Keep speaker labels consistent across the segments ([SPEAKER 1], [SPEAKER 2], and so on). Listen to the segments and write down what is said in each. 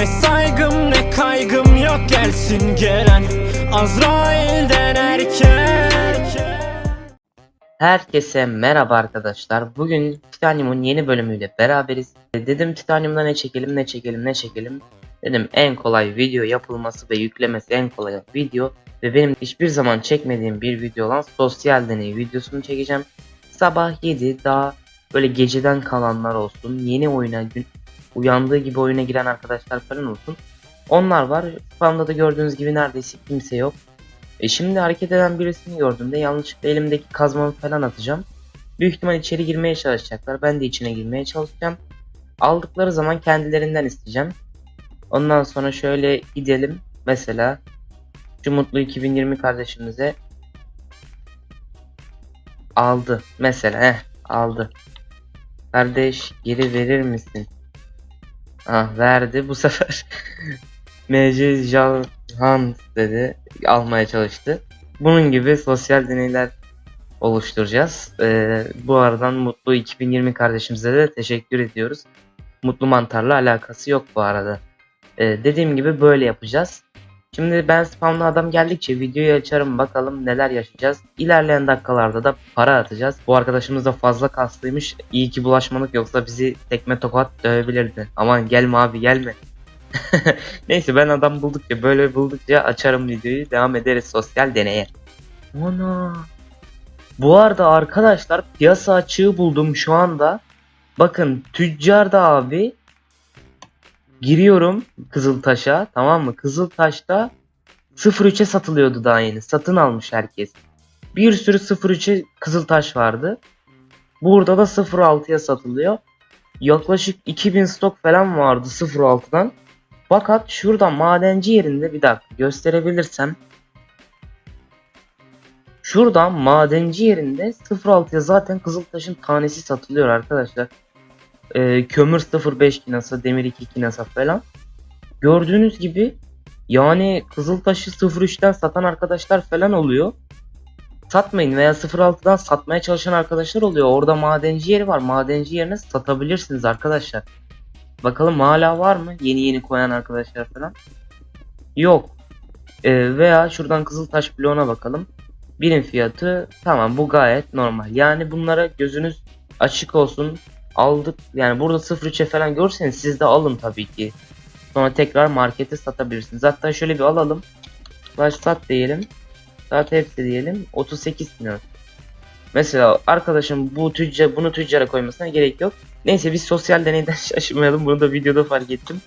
[SPEAKER 1] Ne saygım ne kaygım yok gelsin gelen Azrail'den erken
[SPEAKER 2] Herkese merhaba arkadaşlar. Bugün Titanium'un yeni bölümüyle beraberiz. Dedim Titanium'da ne çekelim ne çekelim ne çekelim. Dedim en kolay video yapılması ve yüklemesi en kolay video. Ve benim hiçbir zaman çekmediğim bir video olan sosyal deney videosunu çekeceğim. Sabah 7 daha böyle geceden kalanlar olsun. Yeni oyuna uyandığı gibi oyuna giren arkadaşlar falan olsun. Onlar var. Spamda da gördüğünüz gibi neredeyse kimse yok. E şimdi hareket eden birisini gördüğümde yanlışlıkla elimdeki kazmamı falan atacağım. Büyük ihtimal içeri girmeye çalışacaklar. Ben de içine girmeye çalışacağım. Aldıkları zaman kendilerinden isteyeceğim. Ondan sonra şöyle gidelim. Mesela şu mutlu 2020 kardeşimize aldı. Mesela heh aldı. Kardeş geri verir misin? Ah verdi bu sefer. MC Jalhan dedi almaya çalıştı. Bunun gibi sosyal deneyler oluşturacağız. Ee, bu aradan Mutlu 2020 kardeşimize de teşekkür ediyoruz. Mutlu Mantar'la alakası yok bu arada. Ee, dediğim gibi böyle yapacağız. Şimdi ben spamlı adam geldikçe videoyu açarım bakalım neler yaşayacağız. İlerleyen dakikalarda da para atacağız. Bu arkadaşımız da fazla kaslıymış. İyi ki bulaşmadık yoksa bizi tekme tokat dövebilirdi. Aman gelme abi gelme. Neyse ben adam buldukça böyle buldukça açarım videoyu devam ederiz sosyal deneye. Ana. Bu arada arkadaşlar piyasa açığı buldum şu anda. Bakın tüccar da abi giriyorum Kızıltaş'a tamam mı? Kızıltaş'ta 03'e satılıyordu daha yeni. Satın almış herkes. Bir sürü 03'e Kızıltaş vardı. Burada da 06'ya satılıyor. Yaklaşık 2000 stok falan vardı 06'dan. Fakat şurada madenci yerinde bir dakika gösterebilirsem. Şurada madenci yerinde 06'ya zaten Kızıltaş'ın tanesi satılıyor arkadaşlar. Ee, kömür 05 kinasa, demir 2 kinasa falan. Gördüğünüz gibi yani Kızıltaş'ı 03'ten satan arkadaşlar falan oluyor. Satmayın veya 06'dan satmaya çalışan arkadaşlar oluyor. Orada madenci yeri var. Madenci yerine satabilirsiniz arkadaşlar. Bakalım hala var mı? Yeni yeni koyan arkadaşlar falan. Yok. Ee, veya şuradan Kızıltaş bloğuna bakalım. Birim fiyatı tamam bu gayet normal. Yani bunlara gözünüz açık olsun. Aldık yani burada 0.3'e falan görürseniz siz de alın tabii ki. Sonra tekrar markete satabilirsiniz. Hatta şöyle bir alalım. Slash sat diyelim. Sat hepsi diyelim. 38 milyon. Mesela arkadaşım bu tüccar bunu tüccara koymasına gerek yok. Neyse biz sosyal deneyden şaşırmayalım. Bunu da videoda fark ettim.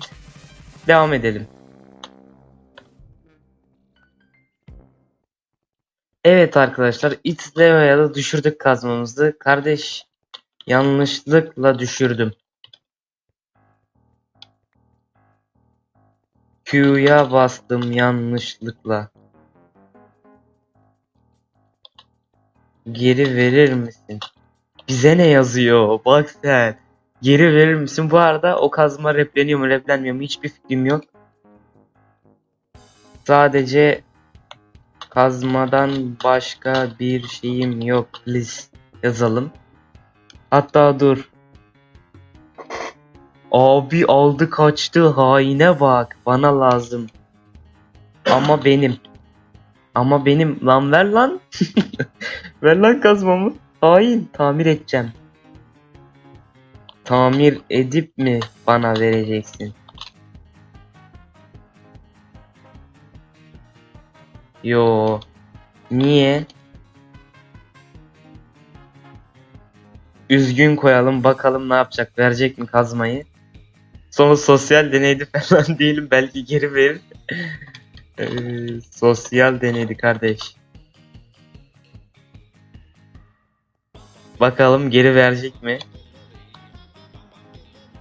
[SPEAKER 2] Devam edelim. Evet arkadaşlar It's Leo'ya da düşürdük kazmamızı. Kardeş yanlışlıkla düşürdüm. Q'ya bastım yanlışlıkla. Geri verir misin? Bize ne yazıyor? Bak sen. Geri verir misin? Bu arada o kazma repleniyor mu replenmiyor mu hiçbir fikrim yok. Sadece kazmadan başka bir şeyim yok. List yazalım. Hatta dur. Abi aldı kaçtı haine bak. Bana lazım. Ama benim. Ama benim. Lan ver lan. ver lan kazmamı. Hain. Tamir edeceğim. Tamir edip mi bana vereceksin? Yo. Niye? Üzgün koyalım bakalım ne yapacak. Verecek mi kazmayı? Sonra sosyal deneydi falan değilim. Belki geri verir. Ee, sosyal deneydi kardeş. Bakalım geri verecek mi?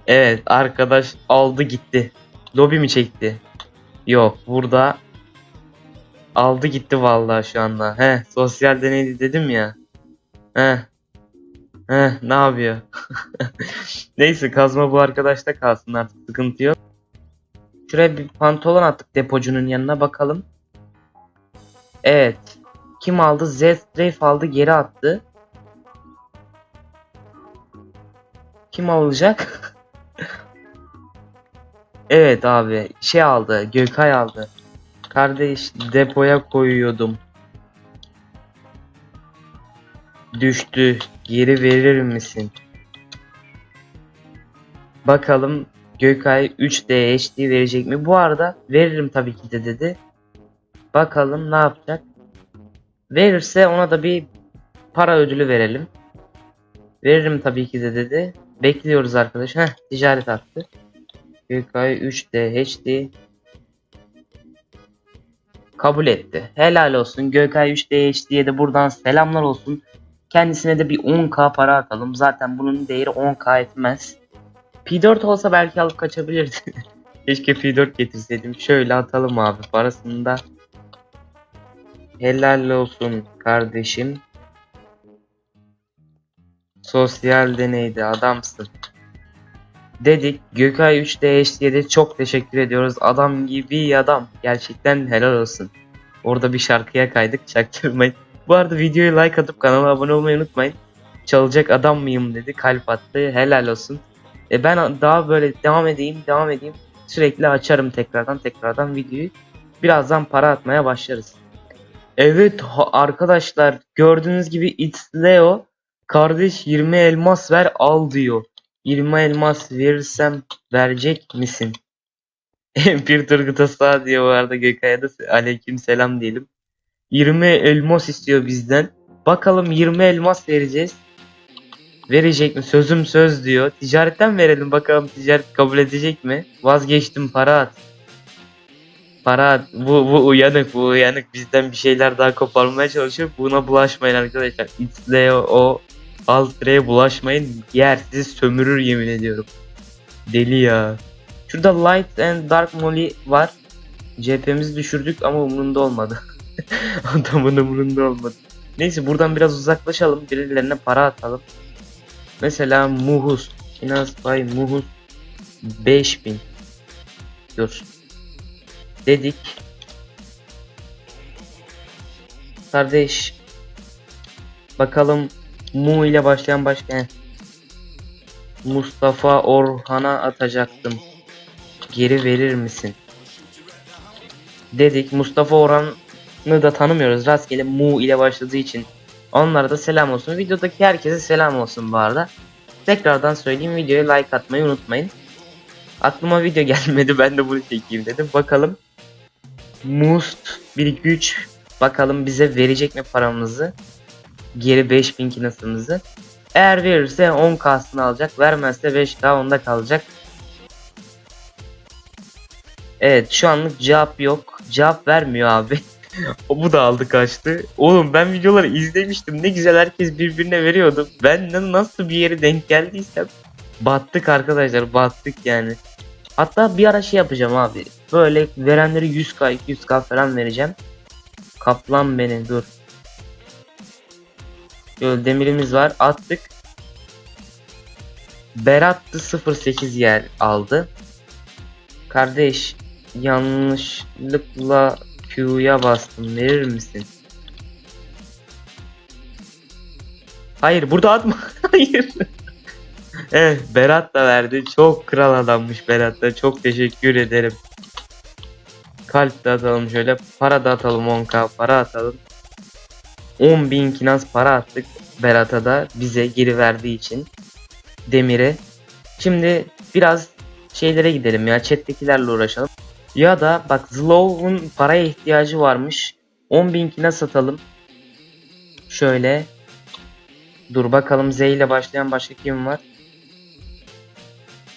[SPEAKER 2] Evet arkadaş aldı gitti. Lobi mi çekti? Yok burada aldı gitti vallahi şu anda. He sosyal deneydi dedim ya. He. He ne yapıyor? Neyse kazma bu arkadaşta kalsın artık sıkıntı yok. Şuraya bir pantolon attık depocunun yanına bakalım. Evet. Kim aldı? Z Strafe aldı geri attı. Kim alacak? Evet abi şey aldı Gökay aldı. Kardeş depoya koyuyordum. Düştü. Geri verir misin? Bakalım Gökay 3D HD verecek mi? Bu arada veririm tabii ki de dedi. Bakalım ne yapacak? Verirse ona da bir para ödülü verelim. Veririm tabii ki de dedi. Bekliyoruz arkadaş. Heh ticaret attı. Gökay 3D HD kabul etti. Helal olsun. Gökay 3D HD'ye de buradan selamlar olsun. Kendisine de bir 10k para atalım. Zaten bunun değeri 10k etmez. P4 olsa belki alıp kaçabilirdi. Keşke P4 getirseydim. Şöyle atalım abi parasını da. Helal olsun kardeşim. Sosyal deneydi adamsın. Dedik Gökay 3D HD'ye de çok teşekkür ediyoruz. Adam gibi adam. Gerçekten helal olsun. Orada bir şarkıya kaydık çaktırmayın. Bu arada videoyu like atıp kanala abone olmayı unutmayın. Çalacak adam mıyım dedi kalp attı helal olsun. E ben daha böyle devam edeyim devam edeyim. Sürekli açarım tekrardan tekrardan videoyu. Birazdan para atmaya başlarız. Evet arkadaşlar gördüğünüz gibi It's Leo kardeş 20 elmas ver al diyor. 20 elmas verirsem verecek misin? bir Turgut'a sağ diyor bu arada Gökay'a da aleyküm selam diyelim. 20 elmas istiyor bizden. Bakalım 20 elmas vereceğiz. Verecek mi? Sözüm söz diyor. Ticaretten verelim bakalım ticaret kabul edecek mi? Vazgeçtim para at. Para at. Bu, bu uyanık bu uyanık bizden bir şeyler daha koparmaya çalışıyor. Buna bulaşmayın arkadaşlar. It's o Altra'ya bulaşmayın. Yer sizi sömürür yemin ediyorum. Deli ya. Şurada Light and Dark Molly var. CHP'mizi düşürdük ama umurunda olmadı. Adamın umurunda olmadı. Neyse buradan biraz uzaklaşalım. Birilerine para atalım. Mesela Muhus. Finans by Muhus 5000. Dur. Dedik. Kardeş. Bakalım Mu ile başlayan başka. Mustafa Orhan'a atacaktım. Geri verir misin? Dedik. Mustafa Orhan'ı da tanımıyoruz. Rastgele Mu ile başladığı için. Onlara da selam olsun. Videodaki herkese selam olsun bu arada. Tekrardan söyleyeyim videoya like atmayı unutmayın. Aklıma video gelmedi ben de bunu çekeyim dedim. Bakalım. Must 1 2 3 bakalım bize verecek mi paramızı? Geri 5000 kinasımızı. Eğer verirse 10k'sını alacak. Vermezse 5k onda kalacak. Evet şu anlık cevap yok. Cevap vermiyor abi. O bu da aldı kaçtı. Oğlum ben videoları izlemiştim. Ne güzel herkes birbirine veriyordu. Ben na- nasıl bir yere denk geldiysem battık arkadaşlar battık yani. Hatta bir ara şey yapacağım abi. Böyle verenleri 100k 200k falan vereceğim. Kaplan beni dur. Şöyle demirimiz var attık. Berat da 08 yer aldı. Kardeş yanlışlıkla Q'ya bastım verir misin? Hayır burada atma. Hayır. evet Berat da verdi. Çok kral adammış Berat da. Çok teşekkür ederim. Kalp de atalım şöyle. Para da atalım 10k para atalım. 10.000 kinaz para attık Berat'a da bize geri verdiği için. Demir'e. Şimdi biraz şeylere gidelim ya chat'tekilerle uğraşalım. Ya da bak Zlow'un paraya ihtiyacı varmış. 10.000 kina satalım. Şöyle. Dur bakalım Z ile başlayan başka kim var?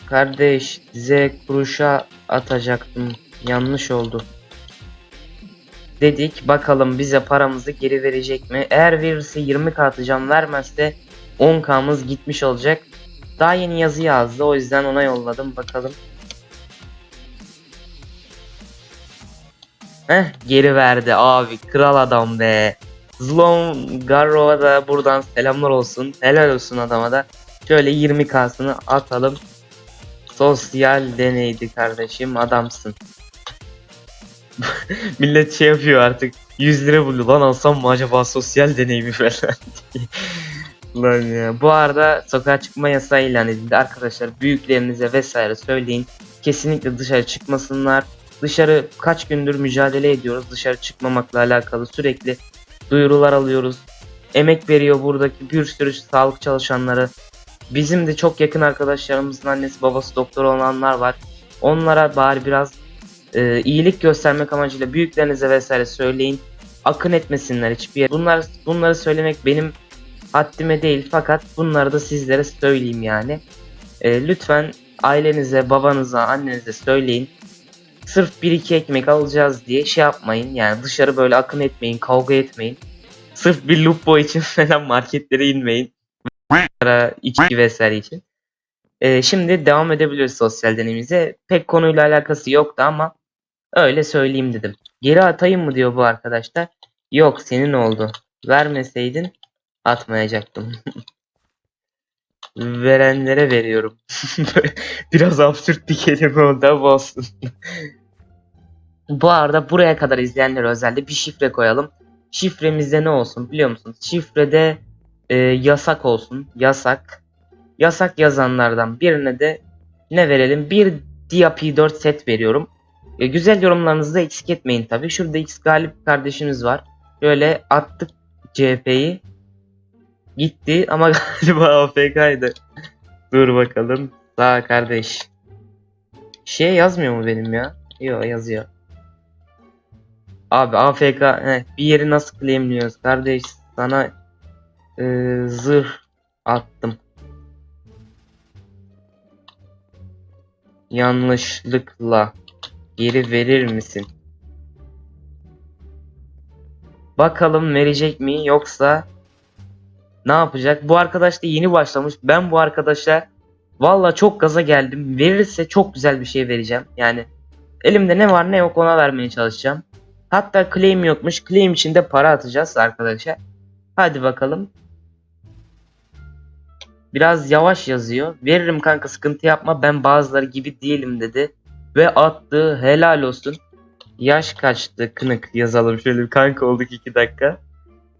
[SPEAKER 2] Kardeş Z kuruşa atacaktım. Yanlış oldu. Dedik bakalım bize paramızı geri verecek mi? Eğer verirse 20k atacağım vermezse 10k'mız gitmiş olacak. Daha yeni yazı yazdı o yüzden ona yolladım bakalım. Heh geri verdi abi kral adam be. Zlom Garro'a da buradan selamlar olsun. Helal olsun adama da. Şöyle 20k'sını atalım. Sosyal deneydi kardeşim adamsın. Millet şey yapıyor artık. 100 lira buldu lan alsam mı acaba sosyal deney mi falan. Lan ya. Bu arada sokağa çıkma yasağı ilan edildi. Arkadaşlar büyüklerinize vesaire söyleyin. kesinlikle dışarı çıkmasınlar. Dışarı kaç gündür mücadele ediyoruz. Dışarı çıkmamakla alakalı sürekli duyurular alıyoruz. Emek veriyor buradaki bir sürü sağlık çalışanları. Bizim de çok yakın arkadaşlarımızın annesi babası doktor olanlar var. Onlara bari biraz e, iyilik göstermek amacıyla büyüklerinize vesaire söyleyin. Akın etmesinler hiçbir yer. Bunlar, bunları söylemek benim haddime değil fakat bunları da sizlere söyleyeyim yani. E, lütfen ailenize, babanıza, annenize söyleyin. Sırf 1-2 ekmek alacağız diye şey yapmayın. Yani dışarı böyle akın etmeyin, kavga etmeyin. Sırf bir lupo için falan marketlere inmeyin. Para, içki vesaire için. E, şimdi devam edebiliriz sosyal deneyimize. Pek konuyla alakası yoktu ama öyle söyleyeyim dedim. Geri atayım mı diyor bu arkadaşlar. Yok senin oldu. Vermeseydin atmayacaktım. Verenlere veriyorum. Biraz absürt bir kelime oldu ama olsun. Bu arada buraya kadar izleyenlere özellikle bir şifre koyalım. Şifremizde ne olsun biliyor musunuz? Şifrede e, yasak olsun. Yasak. Yasak yazanlardan birine de ne verelim? Bir Dia P4 set veriyorum. E, güzel yorumlarınızı da eksik etmeyin tabi. Şurada X Galip kardeşimiz var. Böyle attık CHP'yi. Gitti ama galiba AFK'ydı. Dur bakalım. Sağ kardeş. Şey yazmıyor mu benim ya? Yok yazıyor. Abi AFK heh, bir yeri nasıl claimliyoruz kardeş sana e, zırh attım. Yanlışlıkla geri verir misin? Bakalım verecek mi yoksa ne yapacak? Bu arkadaş da yeni başlamış. Ben bu arkadaşa valla çok gaza geldim. Verirse çok güzel bir şey vereceğim. Yani elimde ne var ne yok ona vermeye çalışacağım. Hatta claim yokmuş. Claim için de para atacağız arkadaşa. Hadi bakalım. Biraz yavaş yazıyor. Veririm kanka sıkıntı yapma ben bazıları gibi değilim dedi. Ve attı helal olsun. Yaş kaçtı kınık yazalım şöyle bir kanka olduk 2 dakika.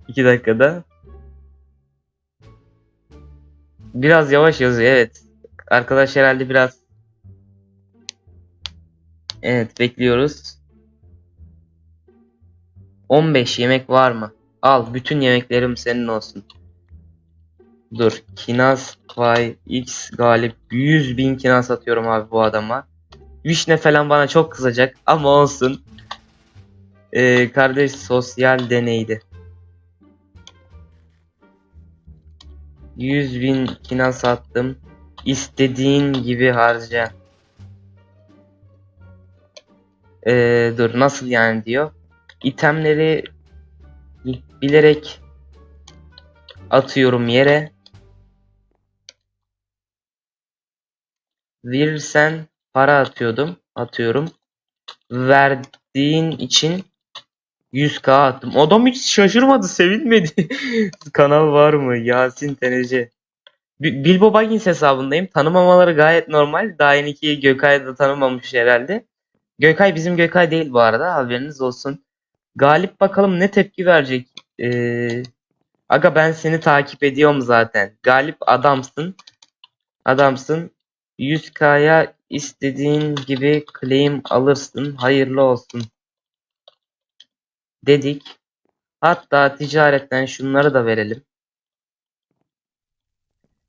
[SPEAKER 2] 2 dakikada. Biraz yavaş yazıyor evet. Arkadaş herhalde biraz Evet bekliyoruz. 15 yemek var mı? Al bütün yemeklerim senin olsun. Dur. Kinaz Vay X galip 100 bin kinaz atıyorum abi bu adama. Vişne falan bana çok kızacak ama olsun. Ee, kardeş sosyal deneydi. 100 bin kinaz attım. İstediğin gibi harca. Ee, dur nasıl yani diyor. İtemleri bilerek atıyorum yere. Verirsen para atıyordum. Atıyorum. Verdiğin için 100k attım. Adam hiç şaşırmadı, sevinmedi. Kanal var mı? Yasin Tenece. Bi- Bilbo Baggins hesabındayım. Tanımamaları gayet normal. Daha yeni ki Gökay da tanımamış herhalde. Gökay bizim Gökay değil bu arada. Haberiniz olsun. Galip bakalım ne tepki verecek. Ee, aga ben seni takip ediyorum zaten. Galip adamsın. Adamsın. 100k'ya istediğin gibi claim alırsın. Hayırlı olsun. Dedik. Hatta ticaretten şunları da verelim.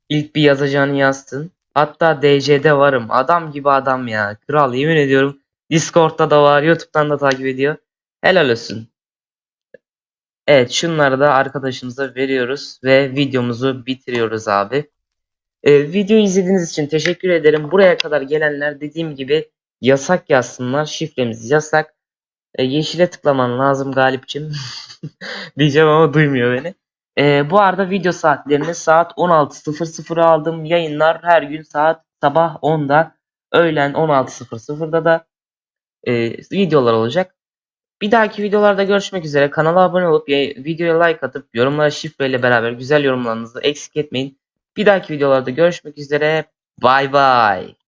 [SPEAKER 2] İlk bir yazacağını yazsın. Hatta DC'de varım. Adam gibi adam ya. Kral yemin ediyorum. Discord'da da var. YouTube'dan da takip ediyor. Helal olsun. Evet şunları da arkadaşımıza veriyoruz ve videomuzu bitiriyoruz abi. Ee, videoyu izlediğiniz için teşekkür ederim. Buraya kadar gelenler dediğim gibi yasak yazsınlar. Şifremiz yasak. Ee, yeşile tıklaman lazım Galipçim. Diyeceğim ama duymuyor beni. Ee, bu arada video saatlerini saat 16.00'a aldım. Yayınlar her gün saat sabah 10'da, öğlen 16.00'da da e, videolar olacak. Bir dahaki videolarda görüşmek üzere. Kanala abone olup ya- videoya like atıp yorumlara şifreyle beraber güzel yorumlarınızı eksik etmeyin. Bir dahaki videolarda görüşmek üzere. Bay bay.